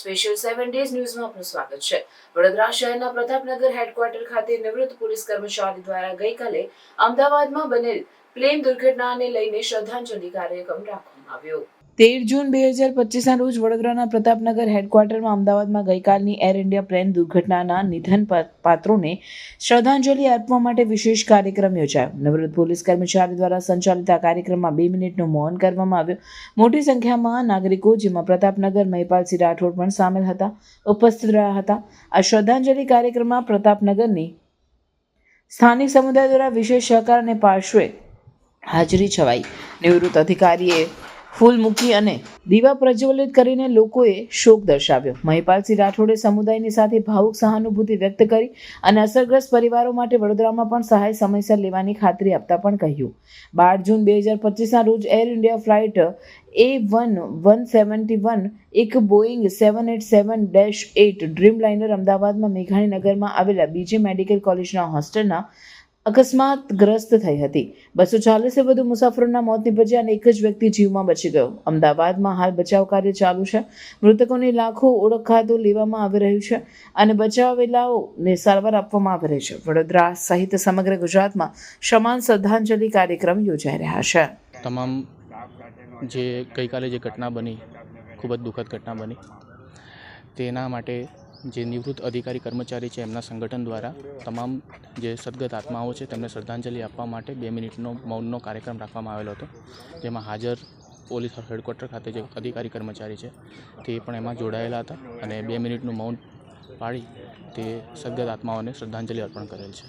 Special seven days ન્યૂઝમાં આપનું સ્વાગત છે. વડોદરા શહેરના પ્રતાપનગર હેડક્વાર્ટર ખાતે નિવૃત્ત પોલીસ કર્મચારી દ્વારા ગઈકાલે અમદાવાદમાં બનેલ પ્લેન દુર્ઘટનાને લઈને શ્રદ્ધાંજલિ કાર્યક્રમ રાખવામાં આવ્યો. તેર જૂન બે હજાર પચીસના રોજ વડોદરાના પ્રતાપનગર હેડક્વાર્ટરમાં અમદાવાદમાં ગઈકાલની એર ઇન્ડિયા પ્લેન દુર્ઘટનાના નિધન પાત્રોને શ્રદ્ધાંજલિ અર્પવા માટે વિશેષ કાર્યક્રમ યોજાયો. નવરત પોલીસ કર્મચારી દ્વારા સંચાલિત આ કાર્યક્રમમાં બે મિનિટનું મૌન કરવામાં આવ્યું. મોટી સંખ્યામાં નાગરિકો, જેમાં પ્રતાપનગર, મહિપાલસિંહ રાઠોડ પણ સામેલ હતા, ઉપસ્થિત રહ્યા હતા. આ શ્રદ્ધાંજલિ કાર્યક્રમમાં પ્રતાપનગરની સ્થાનિક સમુદાય દ્વારા વિશેષ સહકાર અને પાર્શ્વે હાજરી છવાઈ. નિવૃત્ત અધિકારીએ ફૂલ મૂકી અને દીવા પ્રજ્વલિત કરીને લોકોએ શોક દર્શાવ્યો. મહિપાલસિંહ રાઠોડે સમુદાયની સાથે ભાવુક સહાનુભૂતિ વ્યક્ત કરી અને અસરગ્રસ્ત પરિવારો માટે વડોદરામાં પણ સહાય સમયસર લેવાની ખાતરી આપતા પણ કહ્યું. બાર જૂન બે હજાર પચીસના રોજ Air India flight A one one seventy one એક Boeing seven eight seven dash eight Dreamliner અમદાવાદમાં મેઘાણીનગરમાં આવેલા બીજી મેડિકલ કોલેજના હોસ્ટેલના અકસ્માતગ્રસ્ત થઈ હતી. બસો ચાલીસે વધુ મુસાફરોના મોત નીપજ્યા અને એક જ વ્યક્તિ જીવમાં બચી ગયો. અમદાવાદમાં હાલ બચાવ કાર્ય ચાલુ છે. મૃતકોની લાખો ઓળખાતો લેવામાં આવી રહ્યું છે અને બચાવેલાઓને સારવાર આપવામાં આવી રહી છે. વડોદરા સહિત સમગ્ર ગુજરાતમાં સમાન શ્રદ્ધાંજલિ કાર્યક્રમ યોજાઈ રહ્યા છે. તમામ જે ગઈકાલે જે ઘટના બની, ખૂબ જ દુઃખદ ઘટના બની, તેના માટે જે નિવૃત્ત અધિકારી કર્મચારી છે એમના સંગઠન દ્વારા તમામ જે સદગત આત્માઓ છે તેમને શ્રદ્ધાંજલિ આપવા માટે બે મિનિટનો મૌનનો કાર્યક્રમ રાખવામાં આવેલો હતો. જેમાં હાજર પોલીસ હેડક્વાર્ટર ખાતે જે અધિકારી કર્મચારી છે તે પણ એમાં જોડાયેલા હતા અને બે મિનિટનું મૌન પાળી તે સદગત આત્માઓને શ્રદ્ધાંજલિ અર્પણ કરેલ છે.